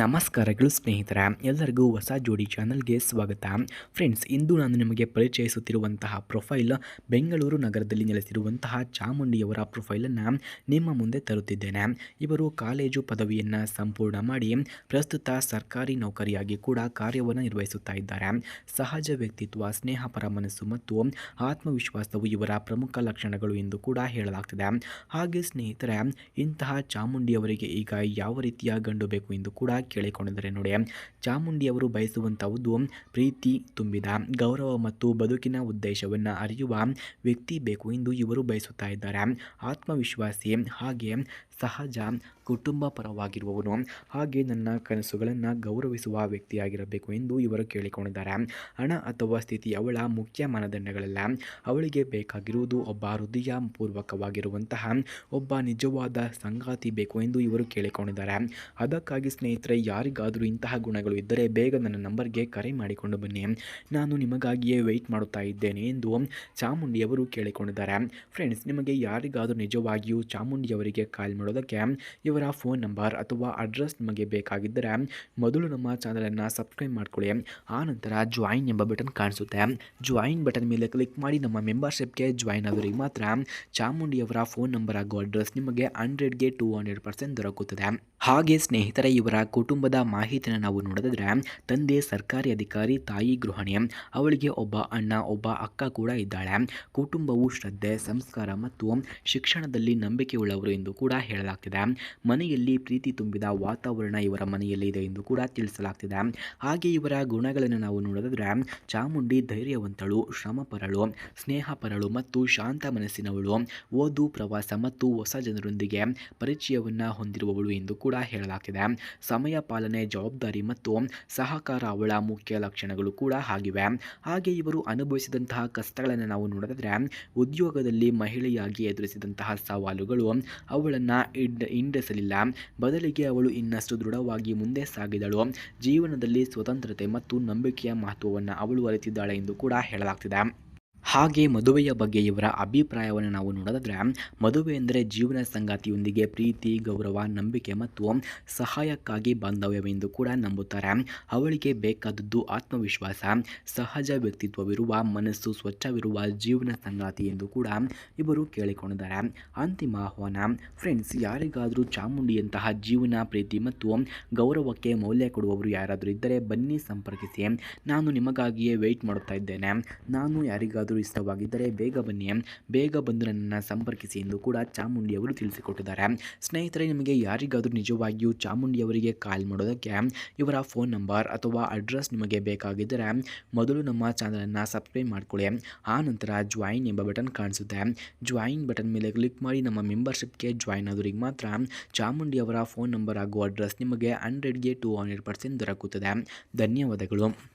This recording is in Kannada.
ನಮಸ್ಕಾರಗಳು ಸ್ನೇಹಿತರ, ಎಲ್ಲರಿಗೂ ಹೊಸ ಜೋಡಿ ಚಾನಲ್ಗೆ ಸ್ವಾಗತ. ಫ್ರೆಂಡ್ಸ್, ಇಂದು ನಾನು ನಿಮಗೆ ಪರಿಚಯಿಸುತ್ತಿರುವಂತಹ ಪ್ರೊಫೈಲ್ ಬೆಂಗಳೂರು ನಗರದಲ್ಲಿ ನೆಲೆಸಿರುವಂತಹ ಚಾಮುಂಡಿಯವರ ಪ್ರೊಫೈಲನ್ನು ನಿಮ್ಮ ಮುಂದೆ ತರುತ್ತಿದ್ದೇನೆ. ಇವರು ಕಾಲೇಜು ಪದವಿಯನ್ನು ಸಂಪೂರ್ಣ ಮಾಡಿ ಪ್ರಸ್ತುತ ಸರ್ಕಾರಿ ನೌಕರಿಯಾಗಿ ಕೂಡ ಕಾರ್ಯವನ್ನು ನಿರ್ವಹಿಸುತ್ತಾ ಇದ್ದಾರೆ. ಸಹಜ ವ್ಯಕ್ತಿತ್ವ, ಸ್ನೇಹಪರ ಮನಸ್ಸು ಮತ್ತು ಆತ್ಮವಿಶ್ವಾಸವು ಇವರ ಪ್ರಮುಖ ಲಕ್ಷಣಗಳು ಎಂದು ಕೂಡ ಹೇಳಲಾಗ್ತದೆ. ಹಾಗೆ ಸ್ನೇಹಿತರೆ, ಇಂತಹ ಚಾಮುಂಡಿಯವರಿಗೆ ಈಗ ಯಾವ ರೀತಿಯ ಗಂಡು ಬೇಕು ಎಂದು ಕೂಡ ಕೇಳಿಕೊಂಡಿದ್ದಾರೆ. ನೋಡಿ, ಚಾಮುಂಡಿಯವರು ಬಯಸುವಂಥವುದು ಪ್ರೀತಿ ತುಂಬಿದ, ಗೌರವ ಮತ್ತು ಬದುಕಿನ ಉದ್ದೇಶವನ್ನು ಅರಿಯುವ ವ್ಯಕ್ತಿ ಬೇಕು ಎಂದು ಇವರು ಬಯಸುತ್ತಾ ಇದ್ದಾರೆ. ಆತ್ಮವಿಶ್ವಾಸಿ, ಹಾಗೆ ಸಹಜ ಕುಟುಂಬ ಪರವಾಗಿರುವವನು ಹಾಗೆ ನನ್ನ ಕನಸುಗಳನ್ನು ಗೌರವಿಸುವ ವ್ಯಕ್ತಿಯಾಗಿರಬೇಕು ಎಂದು ಇವರು ಕೇಳಿಕೊಂಡಿದ್ದಾರೆ. ಹಣ ಅಥವಾ ಸ್ಥಿತಿ ಅವಳ ಮುಖ್ಯ ಮಾನದಂಡಗಳಲ್ಲ. ಅವಳಿಗೆ ಬೇಕಾಗಿರುವುದು ಒಬ್ಬ ಹೃದಯಪೂರ್ವಕವಾಗಿರುವಂತಹ ಒಬ್ಬ ನಿಜವಾದ ಸಂಗಾತಿ ಬೇಕು ಎಂದು ಇವರು ಕೇಳಿಕೊಂಡಿದ್ದಾರೆ. ಅದಕ್ಕಾಗಿ ಸ್ನೇಹಿತರೆ, ಯಾರಿಗಾದರೂ ಇಂತಹ ಗುಣಗಳು ಇದ್ದರೆ ಬೇಗ ನನ್ನ ನಂಬರ್ಗೆ ಕರೆ ಮಾಡಿಕೊಂಡು ಬನ್ನಿ. ನಾನು ನಿಮಗಾಗಿಯೇ ವೆಯ್ಟ್ ಮಾಡುತ್ತಾ ಇದ್ದೇನೆ ಎಂದು ಚಾಮುಂಡಿಯವರು ಕೇಳಿಕೊಂಡಿದ್ದಾರೆ. ಫ್ರೆಂಡ್ಸ್ ನಿಮಗೆ ಯಾರಿಗಾದರೂ ನಿಜವಾಗಿಯೂ ಚಾಮುಂಡಿಯವರಿಗೆ ಕಾಲ್ ಮಾಡೋದಕ್ಕೆ ಇವರ ಫೋನ್ ನಂಬರ್ ಅಥವಾ ಅಡ್ರೆಸ್ ನಿಮಗೆ ಬೇಕಾಗಿದ್ದರೆ ಮೊದಲು ನಮ್ಮ ಚಾನಲನ್ನು ಸಬ್ಸ್ಕ್ರೈಬ್ ಮಾಡ್ಕೊಳ್ಳಿ. ಆ ನಂತರ ಜಾಯಿನ್ ಎಂಬ ಬಟನ್ ಕಾಣಿಸುತ್ತೆ. ಜಾಯಿನ್ ಬಟನ್ ಮೇಲೆ ಕ್ಲಿಕ್ ಮಾಡಿ ನಮ್ಮ ಮೆಂಬರ್ಶಿಪ್ಗೆ ಜಾಯಿನ್ ಆದವರಿಗೆ ಮಾತ್ರ ಚಾಮುಂಡಿಯವರ ಫೋನ್ ನಂಬರ್ ಹಾಗೂ ಅಡ್ರೆಸ್ ನಿಮಗೆ ಹಂಡ್ರೆಡ್ಗೆ ಟೂ ಹಂಡ್ರೆಡ್ ಪರ್ಸೆಂಟ್ ದೊರಕುತ್ತದೆ. ಹಾಗೆ ಸ್ನೇಹಿತರೆ, ಇವರ ಕುಟುಂಬದ ಮಾಹಿತಿಯನ್ನು ನಾವು ನೋಡಿದ್ರೆ ತಂದೆ, ಸರ್ಕಾರಿ ಅಧಿಕಾರಿ, ತಾಯಿ, ಗೃಹಿಣಿ, ಅವಳಿಗೆ ಒಬ್ಬ ಅಣ್ಣ, ಒಬ್ಬ ಅಕ್ಕ ಕೂಡ ಇದ್ದಾಳೆ. ಕುಟುಂಬವು ಶ್ರದ್ಧೆ, ಸಂಸ್ಕಾರ ಮತ್ತು ಶಿಕ್ಷಣದಲ್ಲಿ ನಂಬಿಕೆ ಉಳ್ಳವರು ಎಂದು ಕೂಡ ಹೇಳಲಾಗ್ತಿದೆ ಮನೆಯಲ್ಲಿ ಪ್ರೀತಿ ತುಂಬಿದ ವಾತಾವರಣ ಇವರ ಮನೆಯಲ್ಲಿ ಇದೆ ಎಂದು ಕೂಡ ತಿಳಿಸಲಾಗ್ತಿದೆ. ಹಾಗೆ ಇವರ ಗುಣಗಳನ್ನು ನಾವು ನೋಡಿದ್ರೆ ಚಾಮುಂಡಿ ಧೈರ್ಯವಂತಳು, ಶ್ರಮಪರಳು, ಸ್ನೇಹಪರಳು ಮತ್ತು ಶಾಂತ ಮನಸ್ಸಿನವಳು. ಓದು, ಪ್ರವಾಸ ಮತ್ತು ಹೊಸ ಜನರೊಂದಿಗೆ ಪರಿಚಯವನ್ನು ಹೊಂದಿರುವವಳು ಎಂದು ಕೂಡ ಹೇಳಲಾಗ್ತಿದೆ. ಸಮಯ ಪಾಲನೆ, ಜವಾಬ್ದಾರಿ ಮತ್ತು ಸಹಕಾರ ಅವಳ ಮುಖ್ಯ ಲಕ್ಷಣಗಳು ಕೂಡ ಆಗಿವೆ. ಹಾಗೆ ಇವರು ಅನುಭವಿಸಿದಂತಹ ಕಷ್ಟಗಳನ್ನು ನಾವು ನೋಡಿದ್ರೆ ಉದ್ಯೋಗದಲ್ಲಿ ಮಹಿಳೆಯಾಗಿ ಎದುರಿಸಿದಂತಹ ಸವಾಲುಗಳು ಅವಳನ್ನು ಇಡ್, ಹಿಂಡೆಸಲಿಲ್ಲ. ಬದಲಿಗೆ ಅವಳು ಇನ್ನಷ್ಟು ದೃಢವಾಗಿ ಮುಂದೆ ಸಾಗಿದಳು. ಜೀವನದಲ್ಲಿ ಸ್ವತಂತ್ರತೆ ಮತ್ತು ನಂಬಿಕೆಯ ಮಹತ್ವವನ್ನು ಅವಳು ಅರಿತಿದ್ದಾಳೆ ಎಂದು ಕೂಡ ಹೇಳಲಾಗ್ತಿದೆ. ಹಾಗೆ ಮದುವೆಯ ಬಗ್ಗೆ ಇವರ ಅಭಿಪ್ರಾಯವನ್ನು ನಾವು ನೋಡೋದಾದ್ರೆ, ಮದುವೆ ಎಂದರೆ ಜೀವನ ಸಂಗಾತಿಯೊಂದಿಗೆ ಪ್ರೀತಿ, ಗೌರವ, ನಂಬಿಕೆ ಮತ್ತು ಸಹಾಯಕ್ಕಾಗಿ ಬಾಂಧವ್ಯವೆಂದು ಕೂಡ ನಂಬುತ್ತಾರೆ. ಅವಳಿಗೆ ಬೇಕಾದದ್ದು ಆತ್ಮವಿಶ್ವಾಸ, ಸಹಜ ವ್ಯಕ್ತಿತ್ವವಿರುವ, ಮನಸ್ಸು ಸ್ವಚ್ಛವಿರುವ ಜೀವನ ಸಂಗಾತಿ ಎಂದು ಕೂಡ ಇವರು ಕೇಳಿಕೊಂಡಿದ್ದಾರೆ. ಅಂತಿಮ ಆಹ್ವಾನ, ಫ್ರೆಂಡ್ಸ್, ಯಾರಿಗಾದರೂ ಚಾಮುಂಡಿಯಂತಹ ಜೀವನ, ಪ್ರೀತಿ ಮತ್ತು ಗೌರವಕ್ಕೆ ಮೌಲ್ಯ ಕೊಡುವವರು ಯಾರಾದರೂ ಇದ್ದರೆ ಬನ್ನಿ ಸಂಪರ್ಕಿಸಿ. ನಾನು ನಿಮಗಾಗಿಯೇ ವೆಯ್ಟ್ ಮಾಡುತ್ತಾ ಇದ್ದೇನೆ. ನಾನು ಯಾರಿಗಾದರೂ ಇಷ್ಟವಾಗಿದ್ದರೆ ಬೇಗ ಬನ್ನಿ. ಬೇಗ ಬಂದು ನನ್ನನ್ನು ಸಂಪರ್ಕಿಸಿ ಎಂದು ಕೂಡ ಚಾಮುಂಡಿಯವರು ತಿಳಿಸಿಕೊಟ್ಟಿದ್ದಾರೆ. ಸ್ನೇಹಿತರೆ, ನಿಮಗೆ ಯಾರಿಗಾದರೂ ನಿಜವಾಗಿಯೂ ಚಾಮುಂಡಿ ಅವರಿಗೆ ಕಾಲ್ ಮಾಡೋದಕ್ಕೆ ಇವರ ಫೋನ್ ನಂಬರ್ ಅಥವಾ ಅಡ್ರೆಸ್ ನಿಮಗೆ ಬೇಕಾಗಿದ್ದರೆ ಮೊದಲು ನಮ್ಮ ಚಾನಲನ್ನು ಸಬ್ಸ್ಕ್ರೈಬ್ ಮಾಡಿಕೊಳ್ಳಿ. ಆ ನಂತರ ಜಾಯಿನ್ ಎಂಬ ಬಟನ್ ಕಾಣಿಸುತ್ತೆ. ಜಾಯಿನ್ ಬಟನ್ ಮೇಲೆ ಕ್ಲಿಕ್ ಮಾಡಿ ನಮ್ಮ ಮೆಂಬರ್ಶಿಪ್ಗೆ ಜಾಯಿನ್ ಆದವರಿಗೆ ಮಾತ್ರ ಚಾಮುಂಡಿ ಅವರ ಫೋನ್ ನಂಬರ್ ಹಾಗೂ ಅಡ್ರೆಸ್ ನಿಮಗೆ ಹಂಡ್ರೆಡ್ಗೆ ಟು ಹಂಡ್ರೆಡ್ ಪರ್ಸೆಂಟ್ ದೊರಕುತ್ತದೆ. ಧನ್ಯವಾದಗಳು.